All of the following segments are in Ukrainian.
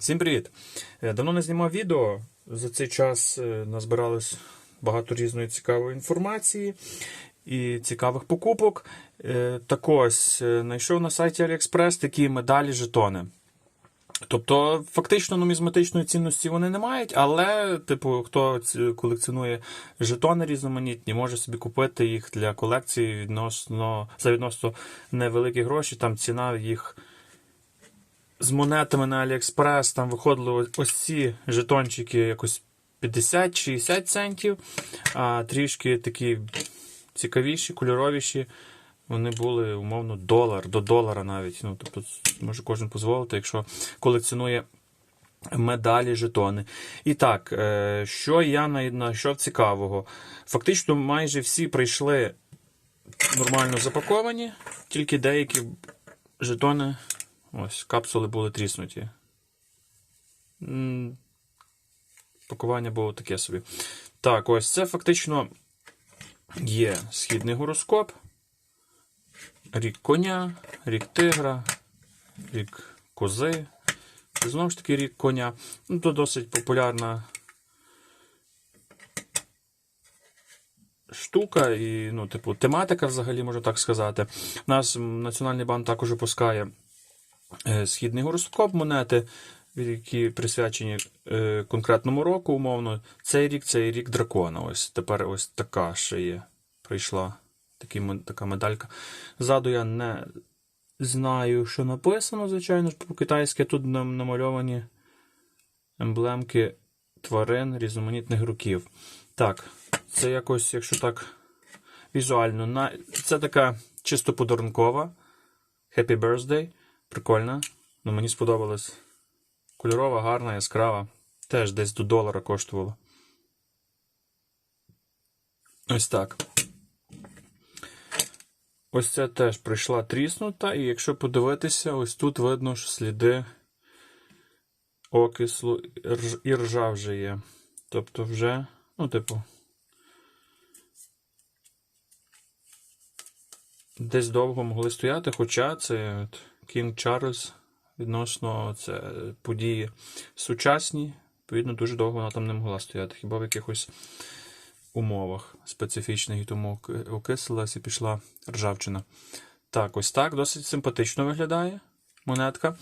Всім привіт! Е, Давно не знімав відео. За цей час е, назбиралось багато різної цікавої інформації і цікавих покупок. Е, Так ось, знайшов на сайті AliExpress такі медалі жетони. Тобто, фактично нумізматичної цінності вони не мають, але, типу, хто ці- колекціонує жетони різноманітні, може собі купити їх для колекції відносно за відносно невеликі гроші. Там ціна їх з монетами на AliExpress там виходили ось- ці жетончики якось 50-60 центів, а трішки такі цікавіші, кольоровіші. Вони були умовно долар, до долара навіть. Ну, тобто, може кожен дозволити, якщо колекціонує медалі, жетони. І так, е, що я знайшов цікавого? Фактично, майже всі прийшли нормально запаковані, тільки деякі жетони, ось, капсули були тріснуті. Пакування було таке собі. Так, ось це фактично є східний гороскоп. Рік коня, рік тигра, рік кози. Знову ж таки, рік коня. Ну, то досить популярна штука і, ну, типу, тематика, взагалі, можу так сказати. У нас Національний банк також випускає е, східний гороскоп монети, які присвячені е, конкретному року, умовно. Цей рік це рік дракона. Ось тепер ось така ще є. Прийшла мо- така медалька. Ззаду я не знаю, що написано, звичайно ж, по-китайськи. Тут нам намальовані емблемки тварин різноманітних років. Так, це якось, якщо так візуально, це така чисто подарункова. Happy Birthday. Прикольна. Ну, мені сподобалось. Кольорова, гарна, яскрава. Теж десь до долара коштувала. Ось так. Ось це теж прийшла тріснута, і якщо подивитися, ось тут видно, що сліди окислу і ржа вже є. Тобто вже, ну, типу, десь довго могли стояти, хоча це от Кінг Чарльз відносно це події сучасні, відповідно, дуже довго вона там не могла стояти, хіба в якихось умовах специфічних, і тому окислилась і пішла ржавчина. Так, ось так, досить симпатично виглядає монетка.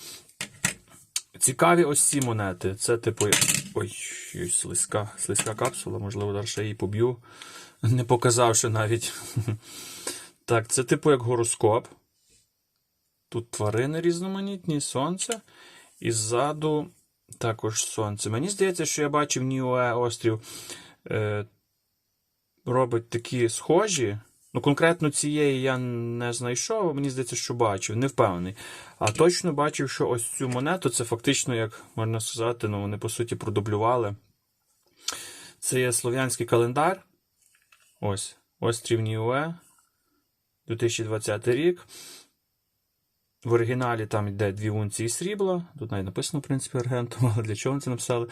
Цікаві ось ці монети. Це типу. Ой, слизька, слизька капсула, можливо, зараз ще її поб'ю, не показавши навіть. Так, це типу як гороскоп. Тут тварини різноманітні, сонце. І ззаду також сонце. Мені здається, що я бачив Ніуе острів е, робить такі схожі. Ну, конкретно цієї я не знайшов, мені здається, що бачив, не впевнений. А точно бачив, що ось цю монету це фактично, як можна сказати, ну, вони по суті продублювали. Це є слов'янський календар. Ось, острів Ніуе. 2020 рік. В оригіналі там йде дві унції срібла. Тут навіть написано, в принципі, аргентом, але для чого вони це написали?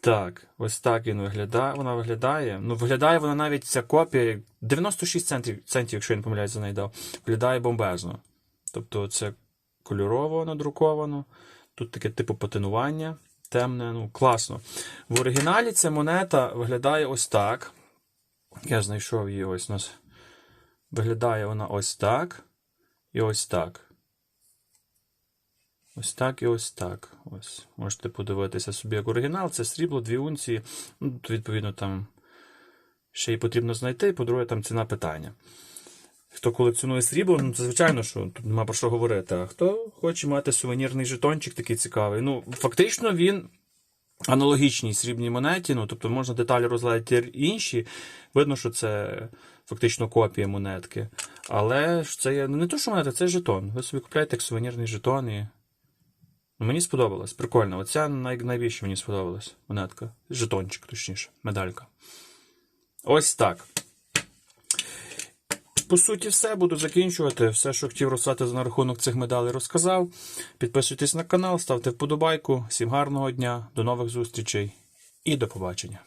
Так, ось так він виглядає. Вона виглядає. Ну, виглядає вона навіть ця копія. 96 центів, центів, якщо я не помиляюсь, за. Виглядає бомбезно. Тобто, це кольорово надруковано. Тут таке типу патинування. Темне, ну, класно. В оригіналі ця монета виглядає ось так. Я знайшов її ось у нас. Виглядає вона ось так. І ось так. Ось так і ось так. Ось. Можете подивитися собі як оригінал. Це срібло, дві унції. Ну, відповідно, там ще й потрібно знайти. По-друге, там ціна питання. Хто колекціонує срібло, ну це звичайно, що тут нема про що говорити. А хто хоче мати сувенірний жетончик такий цікавий. Ну, фактично, він аналогічній срібній монеті. Ну, тобто можна деталі розглядати інші. Видно, що це фактично копія монетки. Але ж це є не то, що монета, це жетон. Ви собі купляєте як сувенірний жетон і. Мені сподобалось, прикольно. Оця най- найбільше мені сподобалась монетка. Жетончик, точніше, медалька. Ось так. По суті, все буду закінчувати. Все, що хотів розказати на рахунок цих медалей, розказав. Підписуйтесь на канал, ставте вподобайку. Всім гарного дня, до нових зустрічей і до побачення.